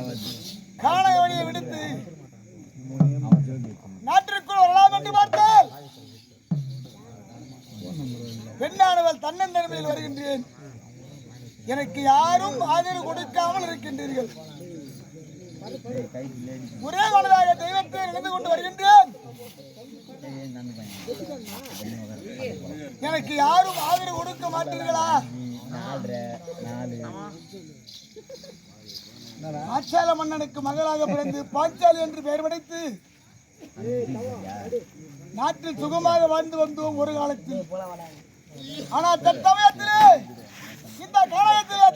ஆகாது காணவனியை விடுத்து நாட்டிற்குள் வரலாம் என்று பார்த்தால் பெண்ணானவள் தன்னன் தனிமையில் வருகின்றேன். எனக்கு யாரும் ஆதரவு கொடுக்காமல் இருக்கின்றீர்கள். ஒரே மனதாக தெய்வத்தை நினைந்து கொண்டு வருகின்றேன். எனக்கு யாரும் ஆதரவு கொடுக்க மாட்டீர்களா? நாலரை மன்னனுக்கு மகளாக பிறந்து பாஞ்சாலி என்று பெயர் படைத்து நாட்டில் சுகமாக வாழ்ந்து வந்தோம் ஒரு காலத்தில். ஆனா தற்சமயத்திலே இந்த காலத்திலே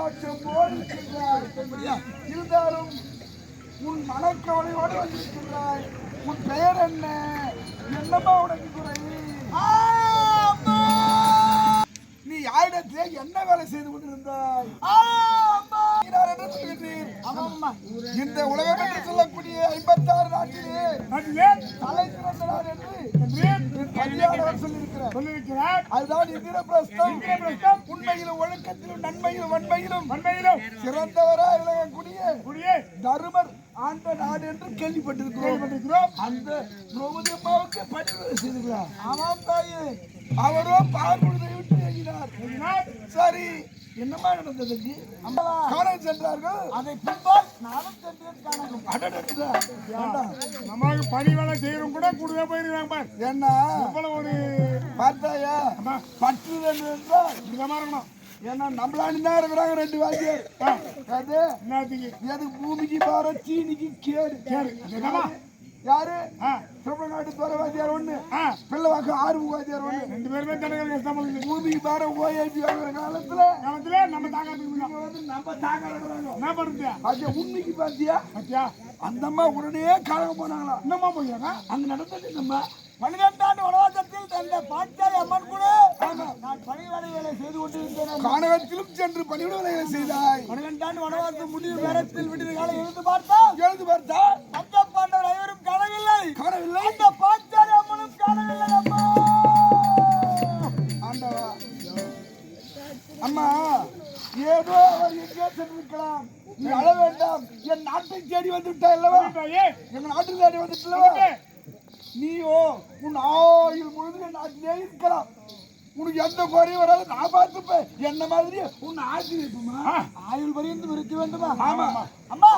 போல் இருக்கின்றாய். இருந்தாலும் உன் மனக்கவலையோடு வந்திருக்கின்றாய் உன் பெயர் என்ன? என்னம்மா உனக்கு குறை? நீ யாரிடத்திலே என்ன வேலை செய்து கொண்டிருந்தாய்? இந்த உலகம் என்று சொல்லக்கூடிய ஐம்பத்தாறு நாட்டிலே தலை சிறந்த நாடு என்று என் பதியாளர் சொல்லியிருக்கிறார். அதுதான் இந்திரபிரஸ்தம். உண்மையிலும் ஒழுக்கத்திலும் நன்மையிலும் வன்மையிலும் வன்மையிலும் சிறந்தவரா விளங்கக்கூடிய தருமர் ஆண்ட நாடு என்று கேள்விப்பட்டிருக்கிறோம். அந்த திரௌபதி அம்மாவுக்கு பணிவுரை செய்திருக்கிறார் ஆமாம் தாயே. அவரோ பார்முழுதை விட்டு என்னமா நடந்ததுக்கு? காண சென்றார்கள். அதை பின்பால் நானும் சென்றேன். நமக்கு பணி வேலை செய்யறவங்க கூட கூடவே போயிருக்காங்க பார் ஏன்னா இவ்வளவு ஒரு பார்த்தாயா பற்று என்றால் விதமா இருக்கணும் ஏன்னா நம்மளாண்டி தான் இருக்கிறாங்க ரெண்டு வாத்தியார் அது என்னத்துக்கு எது பூமிக்கு பார சீனிக்கு கேடு என்னமா யாரு? தமிழ்நாட்டு தோற வாத்தியார் ஒண்ணு. பிள்ளைவாக்கு ஆறு வாத்தியார் ஒண்ணு. ரெண்டு பேருமே தனக்கு கஷ்டப்படுது பூமிக்கு பார ஓஏபி வாங்குற காலத்துல காலத்துல நம்ம வந்து நம்ம தாங்க இருக்கிறாங்க. என்ன பண்ணுறது பாத்தியா உண்மைக்கு பாத்தியா? பத்தியா? அந்த அம்மா உடனே கழகம் போனாங்களா? என்னம்மா போய்யாங்க அங்க நடந்தது நம்ம பன்னிரெண்டாண்டு வனவாசத்தில் தந்த பாஞ்சாலி அம்மன் கூட நான் பணி வேலைகளை செய்து கொண்டிருந்தேன். கானகத்திலும் சென்று பணிவிடைகளை செய்தாய். பன்னிரெண்டாண்டு வனவாச முடிவு நேரத்தில் விடுதலை இருந்து பார்த்தா எழுது பார்த்தா அந்த பாண்டவர் அனைவரும் காணவில்லை காணவில்லை அந்த பாஞ்சாலி அம்மனும் காணவில்லை அம்மா ஆண்டவா. அம்மா ஏதோ அவர் எங்கே சென்றிருக்கலாம். நீ அழ வேண்டாம். என் நாட்டை தேடி வந்து விட்டாய் அல்லவா? ஏ எங்க நாட்டை தேடி வந்துட்டல்லவா நீயோ உன் ஆயுள் முழுதும் என் நாட்டிலே இருக்கலாம். உனக்கு எந்த குறையும் வராது. நான் பார்த்துப்பேன். என்ன மாதிரி உன் ஆட்சி இருப்புமா ஆயுள் பரியந்தம் இருக்க வேண்டுமா? ஆமா அம்மா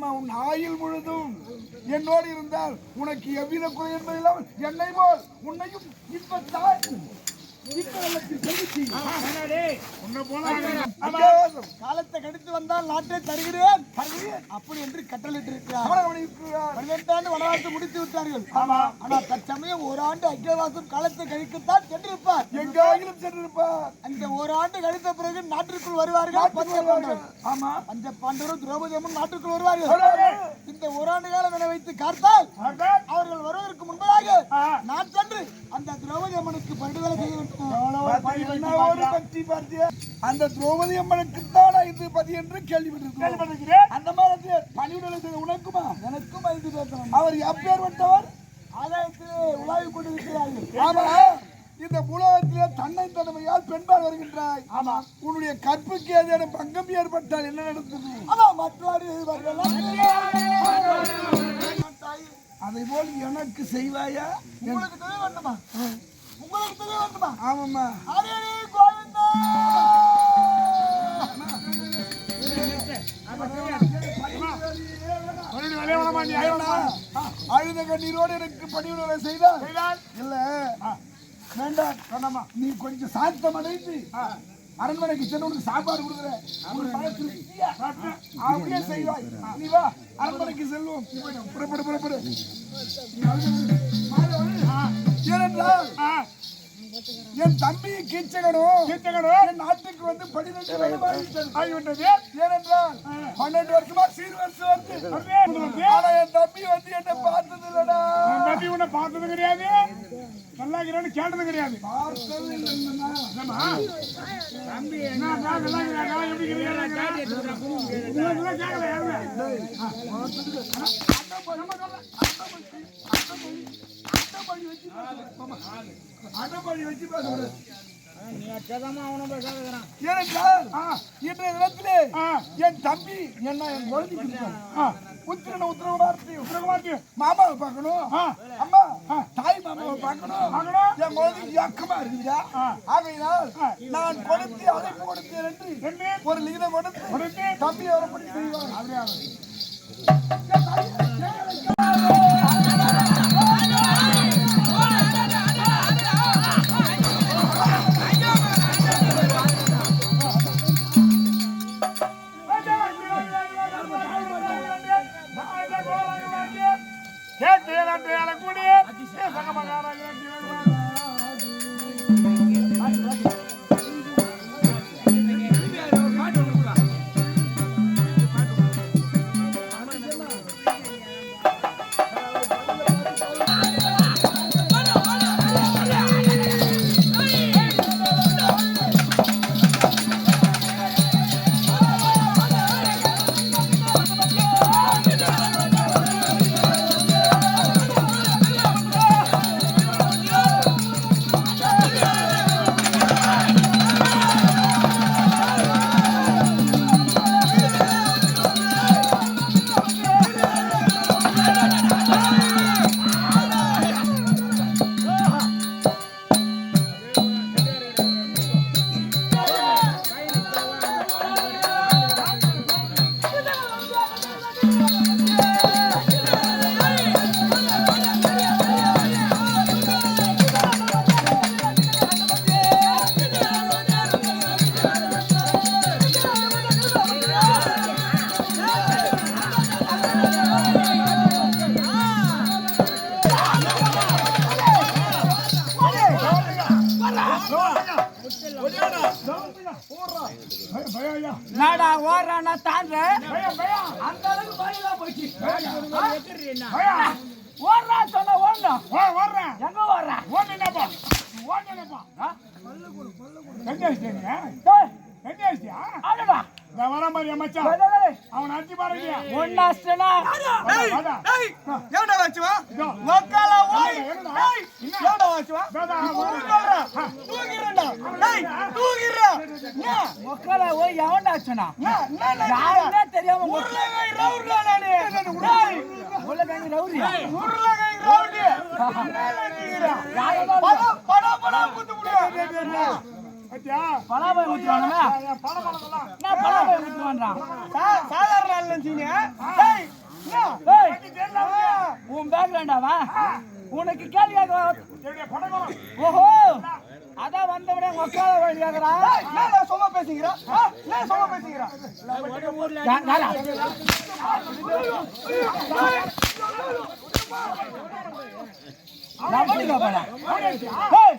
அம்மா உன் ஆயில் முழுதும் என்னோடு இருந்தால் உனக்கு எவ்வித குறை என்பதில்லாமல் என்னை போல் உன்னையும் இப்ப தாய் இப்ப காலத்தை கடித்து வந்தால் நாட்டை தருகிறேன். அப்படி என்று கட்டளையிட்டு இருக்கிறார் வனவாசம் முடித்து விட்டார்கள் ஆனால் தற்சமயம் ஓராண்டு அக்கியவாசம் காலத்தை கழிக்கத்தான் சென்றிருப்பார் எங்காகிலும் சென்றிருப்பார் அந்த ஓராண்டு கழித்த பிறகு நாட்டிற்குள் வருவார்கள் பஞ்ச பாண்டவர் ஆமா பஞ்ச பாண்டவரும் திரௌபதி அம்மன் நாட்டுக்குள் வருவார்கள். இந்த ஓராண்டு காலம் என வைத்து பார்த்தால் அவர்கள் வருவதற்கு முன்பதாக நான் சென்று அந்த திரௌபதி அம்மனுக்கு படுதலை செய்ய வேண்டும். பார்த்தியா? அந்த திரௌபதி அம்மனுக்கு தான் இது பதி என்று கேள்விப்பட்டிருக்கிறோம். அந்த மாதிரி பணிவுடலை செய்த உனக்குமா? எனக்கும் ஐந்து பேர் அவர் எப்பேற்பட்டவர் ஆதாயத்திலே உலாவிக் கொண்டிருக்கிறார்கள். ஆமா இந்த உலகத்திலே தன்னை தன்மையால் பெண்பால் வருகின்றாய். ஆமா. உன்னுடைய கற்புக்கு ஏதேனும் பங்கம் ஏற்பட்டால் என்ன நடந்தது? அதான் மற்றவாறு அதை போல் எனக்கு செய்வாயா? உங்களுக்கு தெரிய வேண்டுமா? உங்களுக்கு தெரிய வேண்டுமா? ஆமாம்மா. ஹரி கோவிந்தா! அழுத கண்ணீரோடு எனக்கு பணிவுரை செய்தால்? இல்ல. வேண்டாம். வேண்டாமா? நீ கொஞ்சம் சாந்தம் அடைந்து அரண்மனைக்கு சென்று சாப்பாடு கொடுக்குறேன். அப்படியே செய்வாய். நீ வா அரண்மனைக்கு செல்வோம். புறப்படு புறப்படு. ஏனென்றால் என் தம்பி கீச்சகனும் என் நாட்டுக்கு வந்து பன்னிரெண்டு ஆகிவிட்டது. ஏனென்றால் பன்னெண்டு வருஷமா சீர் வருஷம் வருது ஆனா என் தம்பி வந்து என்னை பார்த்தது இல்லடா தம்பி உன்னை பார்த்தது கிடையாது. நல்லா இருக்கிறேன்னு கேட்டது கிடையாது. பார்த்தது? தம்பி என்ன நல்லா இருக்கிறாங்க வச்சு இருக்கிறாங்க வச்சு கேட்கல யாருமே அடப்படி வச்சு பேசுறது ஏனென்றால் இன்றைய தினத்திலே என் தம்பி என்ன என் குழந்தைக்கு உத்திரன உத்தரவு வார்த்தை உத்தரவு வார்த்தை மாமாவை பார்க்கணும் அம்மா தாய் மாமாவை பார்க்கணும் என் குழந்தைக்கு இயக்கமா இருக்குதா ஆகையினால் நான் கொடுத்து அழைப்பு கொடுத்தேன் என்று ஒரு லிகிதம் கொடுத்து தம்பி வரப்படி செய்வார் நாடா ஓடுறானா தாண்ட? அந்த அளவுக்கு பயலா போச்சு ஓடுறா? சொன்ன ஓடணும் எங்க ஓடுறா ஆடுடா. அவன் அடிச்சு பாருங்க ஒன்னாஸ்டனா எவன்டா வச்சுவா மக்கள ஓய் ஏய் எவடா வாச்சுவா வேதா, தூக்கிறடா டேய் தூக்கிறடா மக்கள ஓய் எவன்டா ஆச்சுனா யாருமே தெரியாம உருளைகை ரவுடா நானே டேய் உருளைகை ரவுடியா? உருளைகை ரவுடி படம் படம் படம் குத்து முடியா பாத்தியா? பலாபயம் குத்துவானே என் பணம் பணத்தெல்லாம் நான் பலாபயம் குத்துவான்டா சாதாரண ஆள் நினைச்சீங்க உன் பேக்ரவுண்டாவா? உனக்கு கேள்வி ஓஹோ! அதான் வந்த உக்கார வேண்டியாங்கடா என்ன சும்மா பேசிக்கிறா? என்ன சும்மா பேசிக்கிறா? என் மச்சான் பெரிய மச்சான் வர மாட்டான்.